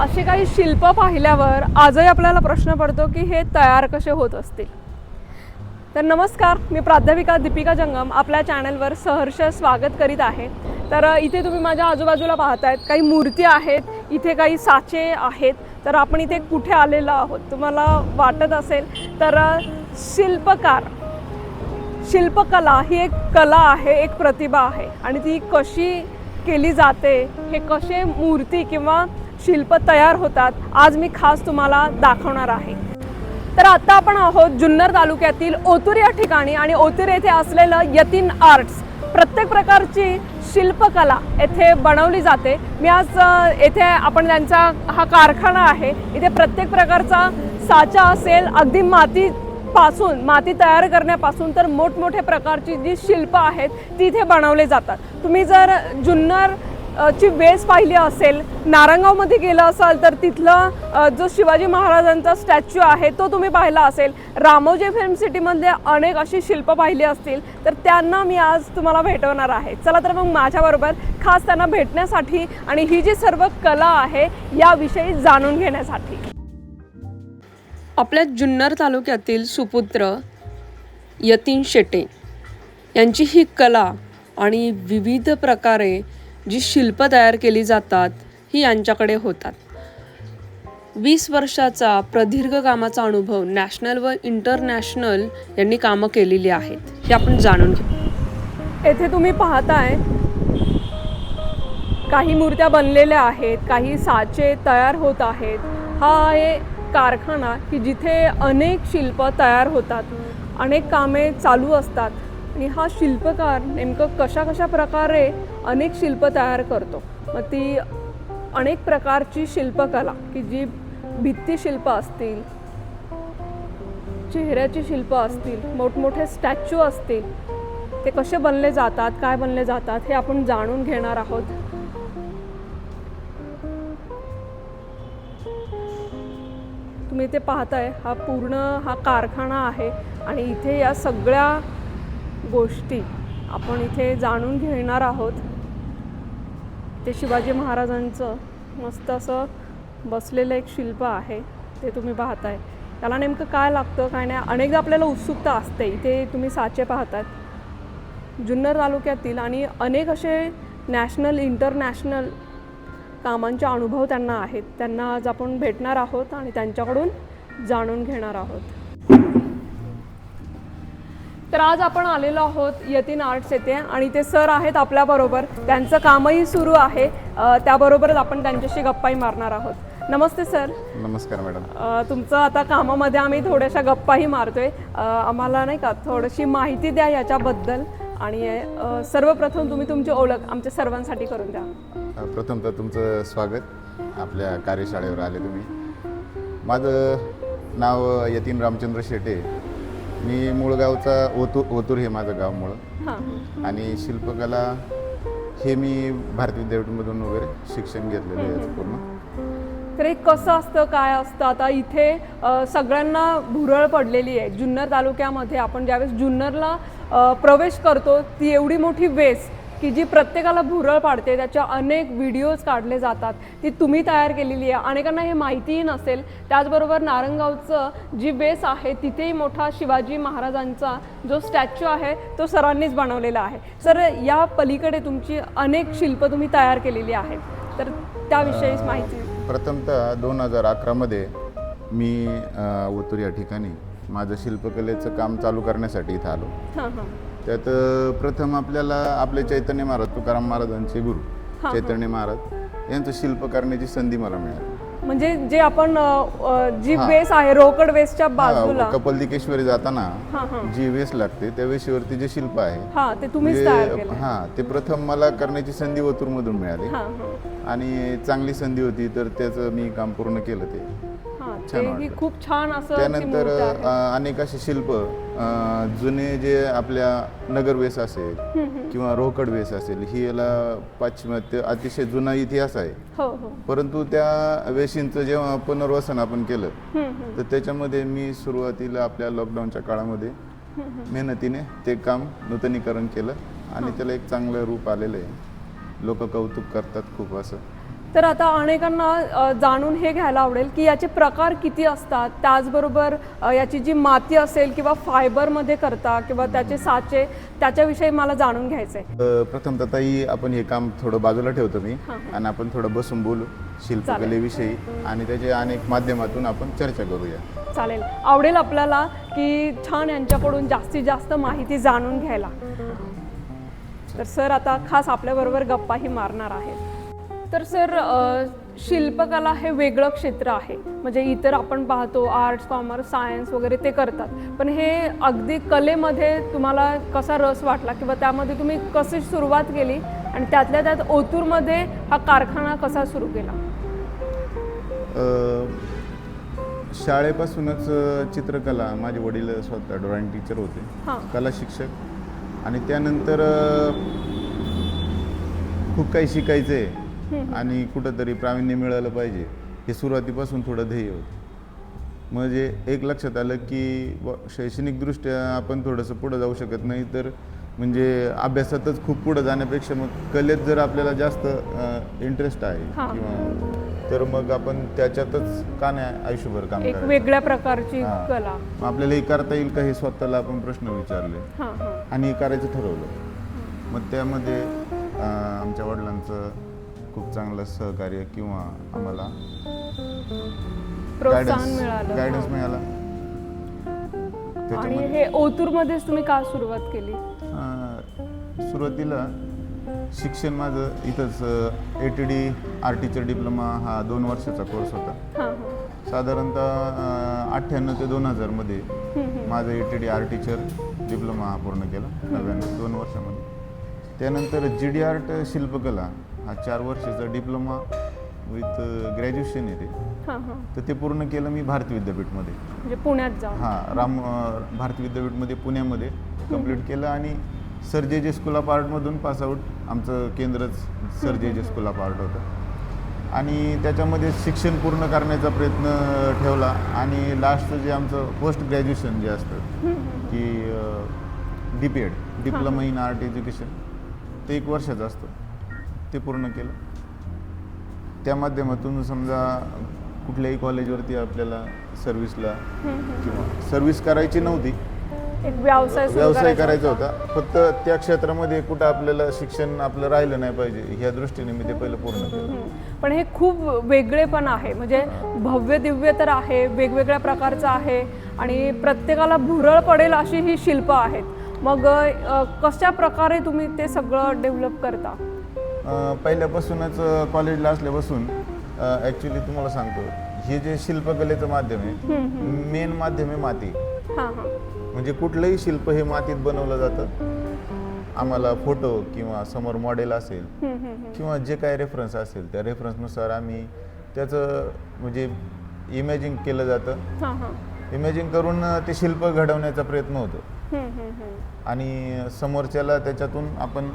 असे काही शिल्प पाहिल्यावर आजही आपल्याला प्रश्न पडतो की हे तयार कसे होत असतील? तर नमस्कार मी प्राध्यापिका दीपिका जंगम आपल्या चॅनलवर सहर्ष स्वागत करीत आहे. तर इथे तुम्ही माझ्या आजूबाजूला पाहतायत काही मूर्ती आहेत इथे काही साचे आहेत. तर आपण इथे कुठे आलेलो आहोत? तुम्हाला वाटत असेल तर शिल्पकार शिल्पकला ही एक कला आहे एक प्रतिभा आहे. आणि ती कशी केली जाते हे कसे मूर्ती किंवा शिल्प तयार होतात आज मी खास तुम्हाला दाखवणार आहे. तर आता आपण आहोत जुन्नर तालुक्यातील ओतूर या ठिकाणी आणि ओतूर येथे असलेलं यतीन आर्ट्स. प्रत्येक प्रकारची शिल्पकला येथे बनवली जाते. मी आज येथे आपण त्यांचा हा कारखाना आहे. इथे प्रत्येक प्रकारचा साचा असेल अगदी माती पासून माती तयार करण्यापासून तर मोठमोठ्या प्रकारची जी शिल्प आहेत ती इथे बनवले जातात. तुम्ही जर जुन्नर ची वेस पाहिली असेल नारंगावमध्ये गेलं असाल तर तिथलं जो शिवाजी महाराजांचा स्टॅच्यू आहे तो तुम्ही पाहिला असेल. रामोजी फिल्म सिटीमधले अनेक अशी शिल्प पाहिली असतील तर त्यांना मी आज तुम्हाला भेटवणार आहे. चला तर मग माझ्याबरोबर खास त्यांना भेटण्यासाठी आणि ही जी सर्व कला आहे याविषयी जाणून घेण्यासाठी. आपल्या जुन्नर तालुक्यातील सुपुत्र यतीन शेटे यांची ही कला आणि विविध प्रकारे जी शिल्प तयार केली जातात ही यांच्याकडे होतात. वीस वर्षाचा प्रदीर्घ कामाचा अनुभव नॅशनल व इंटरनॅशनल यांनी कामं केलेली आहेत हे आपण जाणून घेऊ. येथे तुम्ही पाहताय काही मूर्त्या बनलेल्या आहेत काही साचे तयार होत आहेत. हा आहे कारखाना की जिथे अनेक शिल्प तयार होतात अनेक कामे चालू असतात. आणि हा शिल्पकार नेमकं कशा कशा प्रकारे अनेक शिल्प तयार करतो? मग ती अनेक प्रकारची शिल्पकला की जी भित्तिशिल्प असतील चेहऱ्याची शिल्प असतील मोठमोठे स्टॅच्यू असतील ते कसे बनले जातात काय बनले जातात हे आपण जाणून घेणार आहोत. तुम्ही इथे पाहताय हा पूर्ण हा कारखाना आहे आणि इथे या सगळ्या गोष्टी आपण इथे जाणून घेणार आहोत. ते शिवाजी महाराजांचं मस्त असं बसलेलं एक शिल्प आहे ते तुम्ही पाहताय. त्याला नेमकं काय लागतं? काय नाही अनेकदा आपल्याला उत्सुकता असते. इथे तुम्ही साचे पाहतात. जुन्नर तालुक्यातील आणि अनेक असे नॅशनल इंटरनॅशनल कामांचे अनुभव त्यांना आहेत. त्यांना आज आपण भेटणार आहोत आणि त्यांच्याकडून जाणून घेणार आहोत. तर आज आपण आलेलो आहोत यतीन आर्ट्स येथे आणि ते सर आहेत आपल्याबरोबर. त्यांचं कामही सुरू आहे. त्याबरोबरच आपण त्यांच्याशी गप्पाही मारणार आहोत. नमस्ते सर. नमस्कार मॅडम. तुमचं आता कामामध्ये आम्ही थोड्याशा गप्पाही मारतोय. आम्हाला नाही का थोडीशी माहिती द्या याच्याबद्दल आणि सर्वप्रथम तुम्ही तुमची ओळख आमच्या सर्वांसाठी करून द्या. अ, प्रथमतः तुमचं स्वागत. आपल्या कार्यशाळेवर आले तुम्ही. माझं नाव यतीन रामचंद्र शेटे मी मूळ गावचा ओतूर ओतूर हे माझं गाव मूळ. हां. आणि शिल्पकला हे मी भारतीय विद्यापीठमधून वगैरे शिक्षण घेतलेलं आहे याचं पूर्ण. तर हे कसं असतं काय असतं? आता इथे अ, सगळ्यांना भुरळ पडलेली आहे. जुन्नर तालुक्यामध्ये आपण ज्यावेळेस जुन्नरला अ, प्रवेश करतो ती एवढी मोठी वेस की जी प्रत्येकाला भुरळ पाडते त्याच्या अनेक व्हिडिओज काढले जातात. ती तुम्ही तयार केलेली आहे. अनेकांना हे माहितीही नसेल. त्याचबरोबर नारंगावचं जी वेस आहे तिथेही मोठा शिवाजी महाराजांचा जो स्टॅच्यू आहे तो सरांनीच बनवलेला आहे. सर या पलीकडे तुमची अनेक शिल्प तुम्ही तयार केलेली आहेत. तर त्याविषयीच माहिती. प्रथमतः दोन हजार अकरामध्ये मी अ, ओतूर या ठिकाणी माझं शिल्पकलेचं काम चालू करण्यासाठी इथं आलो. हां हां. त्यात प्रथम आपल्याला आपले चैतन्य महाराज तुकाराम महाराजांचे गुरु चैतन्य महाराज यांचं शिल्प करण्याची संधी मला मिळाली. म्हणजे जे आपण जी. वेस आहे रोकड वेसच्या बाजूला. कपलदिकेश्वरी जाताना जी वेस लागते त्या वेशीवरती जे शिल्प आहे हा ते हा ते प्रथम मला करण्याची संधी ओतूरमधून मिळाली. हा हा. आणि चांगली संधी होती तर त्याचं मी काम पूर्ण केलं ते. खूप छान असं त्यानंतर अनेक असे शिल्प अ, जुने जे आपल्या नगरवेस असेल किंवा रोकड वेस असेल ही याला पाश्चिमात्य अतिशय जुना इतिहास आहे. हो हो. परंतु त्या वेशींचं जेव्हा पुनर्वसन आपण केलं हम्म, हम्म. तर त्याच्यामध्ये मी सुरुवातीला आपल्या लॉकडाऊनच्या काळामध्ये मेहनतीने ते काम नूतनीकरण केलं आणि त्याला एक चांगलं रूप आलेलं आहे. लोक कौतुक करतात खूप असं. तर आता अनेकांना जाणून हे घ्यायला आवडेल की याचे प्रकार किती असतात. त्याचबरोबर याची जी माती असेल किंवा फायबरमध्ये करता किंवा त्याचे साचे त्याच्याविषयी मला जाणून घ्यायचं आहे प्रथमतः ताई आपण हे काम थोडं बाजूला ठेवतो मी. आणि आपण थोडं बसून बोलू शिल्पकलेविषयी. आणि त्याच्या अनेक माध्यमातून आपण चर्चा करूया. चालेल. आवडेल आपल्याला की छान यांच्याकडून जास्तीत जास्त माहिती जाणून घ्यायला. तर सर आता खास आपल्याबरोबर गप्पाही मारणार आहेत. तर सर शिल्पकला हे वेगळं क्षेत्र आहे. म्हणजे इतर आपण पाहतो आर्ट्स कॉमर्स सायन्स वगैरे ते करतात. पण हे अगदी कलेमध्ये तुम्हाला कसा रस वाटला किंवा त्यामध्ये तुम्ही कशी सुरुवात केली आणि त्यातल्या त्यात ओतूरमध्ये हा कारखाना कसा सुरू केला? शाळेपासूनच चित्रकला माझे वडील स्वतः ड्रॉइंग टीचर होते. हां. कला शिक्षक. आणि त्यानंतर खूप काही शिकायचं. आहे आणि कुठंतरी प्रावीण्य मिळालं पाहिजे. हे सुरुवातीपासून थोडं ध्येय होतं. म्हणजे एक लक्षात आलं की व शैक्षणिकदृष्ट्या आपण थोडंसं पुढं जाऊ शकत नाही तर म्हणजे अभ्यासातच खूप पुढं जाण्यापेक्षा मग कलेत जर आपल्याला जास्त इंटरेस्ट आहे हां. किंवा तर मग आपण त्याच्यातच का नाही आयुष्यभर काम एक करायचं? वेगळ्या प्रकारची हां. कला. मग आपल्याला हे करता येईल का हे स्वतःला आपण प्रश्न विचारले? हां हां. आणि हे करायचं ठरवलं. मग त्यामध्ये अं, आमच्या वडिलांचं खूप चांगलं सहकार्य किंवा आम्हाला प्रोत्साहन मिळालं गायडन्स हां. मिळाला. आणि त्याच्यामध्ये हे ओतूरमध्येच तुम्ही का सुरुवात केली? अं, सुरुवातीला शिक्षण माझं इथंच A T D R teacher diploma हा दोन वर्षाचा कोर्स होता. हां हां. साधारणतः अठ्ठ्याण्णव ते दोन हजारमध्ये माझं A T D R teacher diploma हा पूर्ण केला नव्याण्णव दोन वर्षामध्ये. त्यानंतर जी डी आर्ट शिल्पकला हा चार वर्षाचा डिप्लोमा विथ ग्रॅज्युएशन येते हां हां. तर ते पूर्ण केलं मी भारती विद्यापीठमध्ये. म्हणजे पुण्यात जाऊन. हां राम अं, भारती विद्यापीठमध्ये पुण्यामध्ये कंप्लीट केलं आणि सर जे जे स्कूल ऑफ आर्टमधून पासआउट आमचं केंद्रच सर जे जे स्कूल ऑफ आर्ट होतं. आणि त्याच्यामध्ये शिक्षण पूर्ण करण्याचा प्रयत्न ठेवला आणि लास्टचं जे आमचं पोस्ट ग्रॅज्युएशन जे असतं की D P Ed diploma in art education ते एक वर्षाचं असतं. ते पूर्ण केलं. त्या माध्यमातून समजा कुठल्याही कॉलेजवरती आपल्याला सर्व्हिसला किंवा सर्व्हिस करायची नव्हती. एक व्यवसाय व्यवसाय करायचा होता. फक्त त्या क्षेत्रामध्ये कुठं आपल्याला शिक्षण आपलं राहिलं नाही पाहिजे ह्या दृष्टीने मी ते पहिलं पूर्ण केलं. पण हे खूप वेगळे पण आहे. म्हणजे भव्य दिव्य तर आहे वेगवेगळ्या प्रकारचं आहे आणि प्रत्येकाला भुरळ पडेल अशी ही शिल्प आहेत. मग कशा प्रकारे तुम्ही ते सगळं डेव्हलप करता? पहिल्यापासूनच कॉलेजला असल्यापासून ॲक्च्युली तुम्हाला सांगतो हे जे शिल्पकलेचं माध्यम आहे मेन माध्यम आहे माती. म्हणजे कुठलंही शिल्प हे मातीत बनवलं जातं. आम्हाला फोटो किंवा समोर मॉडेल असेल. किंवा जे काही रेफरन्स असेल त्या रेफरन्सनुसार आम्ही त्याचं म्हणजे इमॅजिन केलं जातं. इमॅजिन करून ते शिल्प घडवण्याचा प्रयत्न होतो. आणि समोरच्याला त्याच्यातून आपण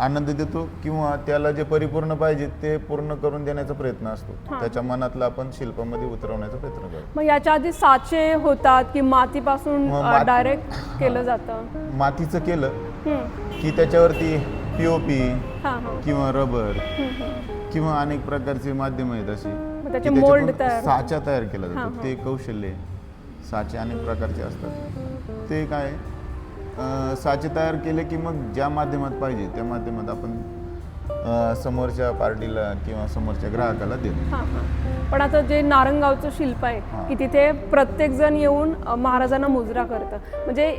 आनंद देतो किंवा त्याला जे परिपूर्ण पाहिजे ते पूर्ण करून देण्याचा प्रयत्न असतो. त्याच्या मनातलं आपण शिल्पामध्ये उतरवण्याचा प्रयत्न करतो. मग याच्या आधी साचे होतात की मातीपासून मग माती- डायरेक्ट केलं जातं? मातीचं केलं हम्म. की त्याच्यावरती पी ओ पी हां हां. किंवा रबर हम्म, हम्म. किंवा अनेक प्रकारची माध्यमं आहेत अशी. मग की त्याचे त्याच्यातून तयार साचा तयार केला हां, जातो. हां. ते कौशल्य आहे. साचे अनेक प्रकारचे असतात. ते काय साचे तयार केले की मग ज्या माध्यमात पाहिजे त्या माध्यमात आपण समोरच्या पार्टीला किंवा समोरच्या ग्राहकाला देतो. पण आता जे नारंगावचं शिल्प आहे. की तिथे प्रत्येक जण येऊन महाराजांना मुजरा करतं म्हणजे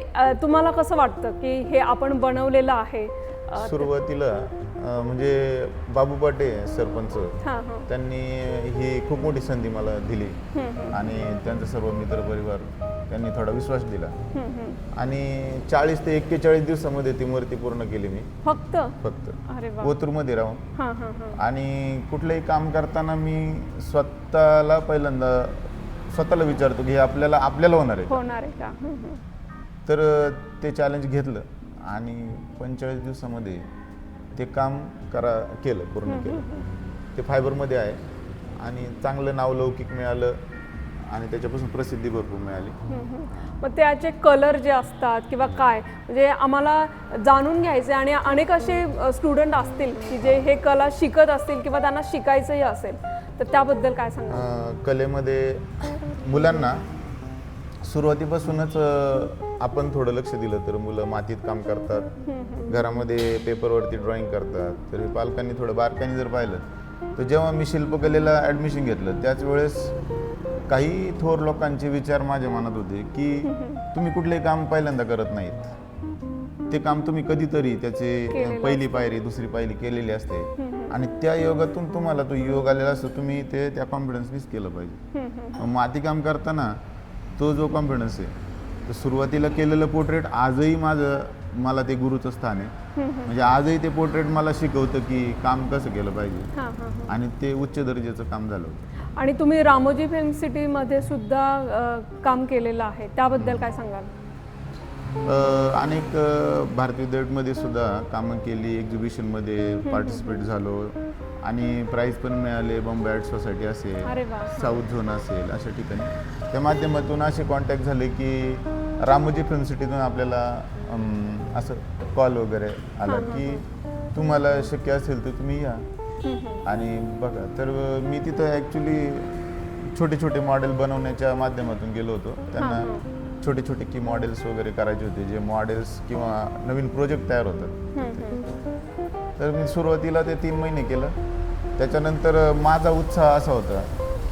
तुम्हाला कसं वाटतं की हे आपण बनवलेलं आहे? सुरुवातीला म्हणजे बाबू पाटे सरपंच त्यांनी ही खूप मोठी संधी मला दिली. आणि त्यांचा सर्व मित्रपरिवार त्यांनी थोडा विश्वास दिला. आणि चाळीस ते एक्केचाळीस दिवसामध्ये ती मूर्ती पूर्ण केली मी. फक्त? फक्त. अरे वा ओतूरमध्ये राहून. आणि कुठलंही काम करताना मी स्वतःला पहिल्यांदा स्वतःला विचारतो की हे आपल्याला आपल्याला होणार आहे का? होणार आहे का? हम्म, हम्म. तर ते चॅलेंज घेतलं. आणि पंचेचाळीस दिवसामध्ये ते काम करा केलं पूर्ण केलं. ते फायबरमध्ये आहे आणि चांगलं नावलौकिक मिळालं आणि त्याच्यापासून प्रसिद्धी भरपूर मिळाली. मग त्याचे कलर जे असतात किंवा काय म्हणजे आम्हाला जाणून घ्यायचे आणि अनेक असे स्टुडंट असतील की जे हे कला शिकत असतील किंवा त्यांना शिकायचंही असेल तर त्याबद्दल काय सांगा कलेमध्ये मुलांना सुरुवातीपासूनच आपण थोडं लक्ष दिलं तर मुलं मातीत काम करतात. घरामध्ये पेपरवरती ड्रॉइंग करतात. तर हे पालकांनी थोडं बारकाईने जर पाहिलं तर जेव्हा मी शिल्पकलेला ॲडमिशन घेतलं त्याच वेळेस काही थोर लोकांचे विचार माझ्या मनात होते की तुम्ही कुठलंही काम पहिल्यांदा करत नाहीत. ते काम तुम्ही कधीतरी त्याचे पहिली पायरी दुसरी पायरी केलेली असते. आणि त्या योगातून तुम्हाला तो योग आलेला असतो तुम्ही ते त्या कॉन्फिडन्सनीच केलं पाहिजे. माती काम करताना तो जो कॉन्फिडन्स आहे तर सुरुवातीला केलेलं पोर्ट्रेट आजही माझं मला ते गुरुचं स्थान आहे. म्हणजे आजही ते पोर्ट्रेट मला शिकवतं की काम कसं केलं पाहिजे. आणि ते उच्च दर्जाचं काम झालं होतं. आणि तुम्ही रामोजी फिल्म सिटीमध्ये सुद्धा अ, काम केलेलं आहे. त्याबद्दल काय सांगाल? अ, अनेक अ, भारतीय विद्यापीठमध्ये सुद्धा कामं केली एक्झिबिशनमध्ये पार्टिसिपेट झालो. आणि प्राईज पण मिळाले बॉम्बे आर्ट सोसायटी असेल अरे वा. साऊथ झोन असेल अशा ठिकाणी. त्या माध्यमातून असे कॉन्टॅक्ट झाले की रामोजी फिल्म सिटीतून आपल्याला अम, असं कॉल वगैरे आला की तुम्हाला शक्य असेल तर तुम्ही या. आणि बघा तर मी तिथं ॲक्च्युली छोटे छोटे मॉडेल बनवण्याच्या माध्यमातून गेलो होतो. त्यांना छोटे छोटे की मॉडेल्स वगैरे करायचे होते जे मॉडेल्स किंवा नवीन प्रोजेक्ट तयार होतात. तर मी सुरुवातीला ते तीन महिने केलं. त्याच्यानंतर माझा उत्साह असा होता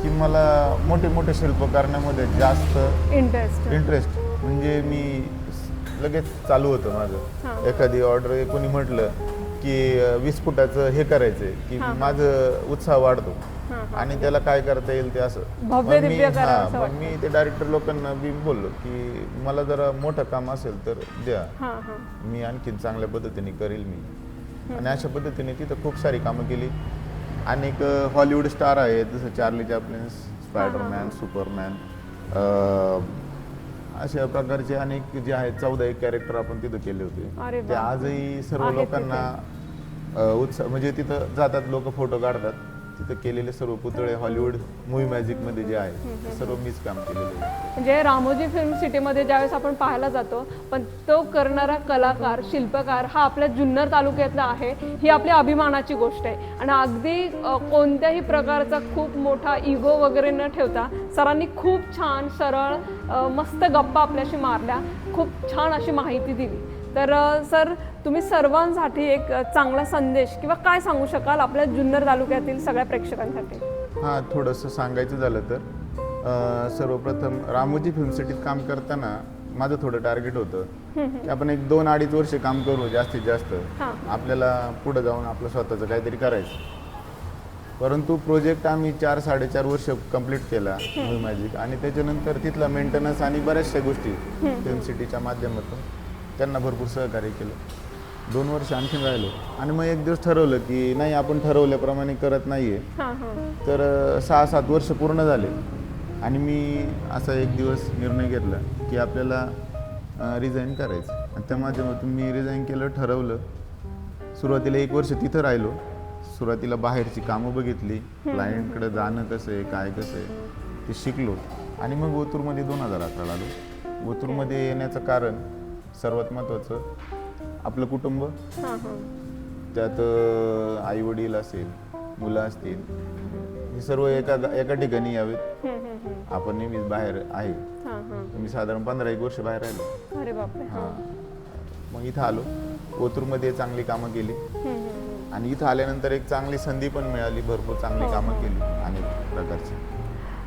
की मला मोठे मोठे शिल्प करण्यामध्ये जास्त इंटरेस्ट इंटरेस्ट म्हणजे मी लगेच चालू होतं. माझं. एखादी ऑर्डर कोणी म्हटलं की वीस फुटाचं हे करायचंय की माझं उत्साह वाढतो. आणि त्याला काय करता येईल ते असं. मग मी- हां, ते डायरेक्टर लोकांना बी बोललो की मला जरा मोठं काम असेल तर द्या. हां हां. मी आणखीन चांगल्या पद्धतीने करेल मी. आणि अशा पद्धतीने तिथं खूप सारी कामं केली. अनेक हॉलिवूड स्टार आहेत जसं चार्ली चॅपलिन्स स्पायडरमॅन सुपरमॅन अशा प्रकारचे अनेक जे आहेत चौदा एक कॅरेक्टर आपण तिथं केले अरे होते ते वा. आजही सर्व आहेत लोकांना अ, उत्साह म्हणजे तिथं जातात लोक फोटो काढतात. तिथं केलेले सर्व पुतळे हॉलिवूड मूवी मॅजिकमध्ये जे आहे सर्व मीच काम केलेले आहे म्हणजे रामोजी फिल्म सिटीमध्ये ज्यावेळेस आपण पाहायला जातो पण तो करणारा कलाकार शिल्पकार हा आपल्या जुन्नर तालुक्यातला आहे ही आपल्या अभिमानाची गोष्ट आहे. आणि अगदी कोणत्याही प्रकारचा खूप मोठा इगो वगैरे न ठेवता सरांनी खूप छान सरळ मस्त गप्पा आपल्याशी मारल्या. खूप छान अशी माहिती दिली. तर सर तुम्ही सर्वांसाठी एक चांगला संदेश किंवा काय सांगू शकाल आपल्या जुन्नर तालुक्यातील सगळ्या प्रेक्षकांसाठी? हां थोडंसं सांगायचं झालं तर सर्वप्रथम रामोजी फिल्म सिटीत काम करताना माझं थोडं टार्गेट होतं. की आपण एक दोन अडीच वर्ष काम करू जास्तीत जास्त. आपल्याला पुढं जाऊन आपलं स्वतःचं काहीतरी करायचं. परंतु प्रोजेक्ट आम्ही चार साडेचार वर्ष कंप्लीट केला मूवी मॅजिक. आणि त्याच्यानंतर तिथला मेंटेनन्स आणि बऱ्याचशा गोष्टी फिल्म सिटीच्या माध्यमातून त्यांना भरपूर सहकार्य केलं. दोन वर्ष आणखीन राहिलो. आणि मग एक दिवस ठरवलं की नाही आपण ठरवल्याप्रमाणे करत नाहीये. तर सहा सात वर्ष पूर्ण झाले. आणि मी असा एक दिवस निर्णय घेतला की आपल्याला रिझाईन करायचं. आणि त्या माध्यमातून मी रिझाईन केलं ठरवलं. सुरुवातीला एक वर्ष तिथं राहिलो. सुरुवातीला बाहेरची कामं बघितली क्लायंटकडे जाणं कसं आहे काय कसं आहे ते शिकलो. आणि मग ओतूरमध्ये दोन हजार अकराला आलो. ओतूरमध्ये येण्याचं कारण सर्वात महत्त्वाचं आपलं कुटुंब. त्यात आई वडील असेल मुलं असतील हे सर्व एका एका ठिकाणी यावेत. आपण नेहमीच बाहेर आहे. मी साधारण पंधरा एक वर्ष बाहेर राहिलो. बापरे हां. हां. मग इथं आलो. ओतूरमध्ये चांगली कामं केली. आणि इथं आल्यानंतर एक चांगली संधी पण मिळाली भरपूर चांगली हो, कामं हो. केली अनेक प्रकारची.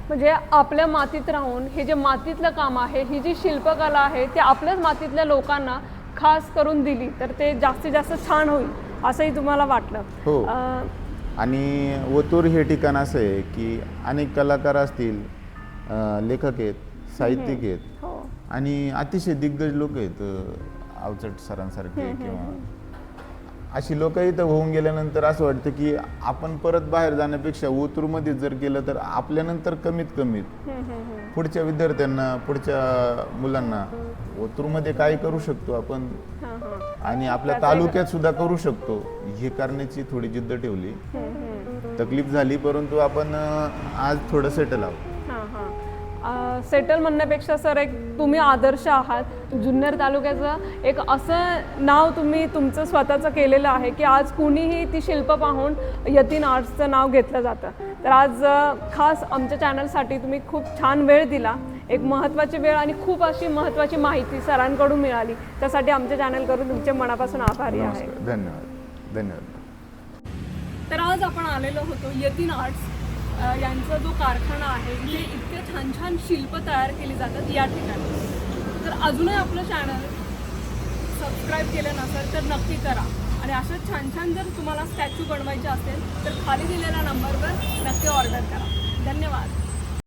म्हणजे आपल्या मातीत राहून हे जे मातीतलं काम आहे ही जी शिल्पकला आहे ते आपल्याच मातीतल्या लोकांना खास करून दिली तर ते जास्तीत जास्त छान होईल असंही तुम्हाला वाटलं. हो. आणि ओतूर हे ठिकाण असं आहे की अनेक कलाकार असतील लेखक आहेत साहित्यिक आहेत हो. आणि अतिशय दिग्गज लोक आहेत अवचट सरांसारखे किंवा अशी लोक इथं होऊन गेल्यानंतर असं वाटतं की आपण परत बाहेर जाण्यापेक्षा ओतूरमध्ये जर केलं तर आपल्यानंतर कमीत हम्म. पुढच्या विद्यार्थ्यांना पुढच्या मुलांना ओतूरमध्ये काय करू शकतो आपण आणि आपल्या तालुक्यात सुद्धा करू शकतो हे करण्याची थोडी जिद्द ठेवली. तकलीफ झाली परंतु आपण आज थोडं सेटल आहोत सेटल म्हणण्यापेक्षा सर एक तुम्ही आदर्श आहात. जुन्नर तालुक्याचं एक असं नाव तुम्ही तुमचं स्वतःचं केलेलं आहे की आज कुणीही ती शिल्प पाहून यतीन आर्ट्सचं नाव घेतलं जातं. तर आज खास आमच्या चॅनलसाठी तुम्ही खूप छान वेळ दिला. एक महत्त्वाची वेळ आणि खूप अशी महत्त्वाची माहिती सरांकडून मिळाली. त्यासाठी आमच्या चॅनलकडून तुमचे मनापासून आभारी आहे. धन्यवाद. धन्यवाद. तर आज आपण आलेलो होतो यतीन आर्ट्स यांचा जो कारखाना आहे ते इतके छान छान शिल्प तयार केली जातात या ठिकाणी. तर अजूनही आपलं चॅनल सबस्क्राईब केलं नसेल तर नक्की करा. आणि असं छान छान जर तुम्हाला स्टॅच्यू बनवायचे असेल तर खाली दिलेल्या नंबरवर नक्की ऑर्डर करा. धन्यवाद.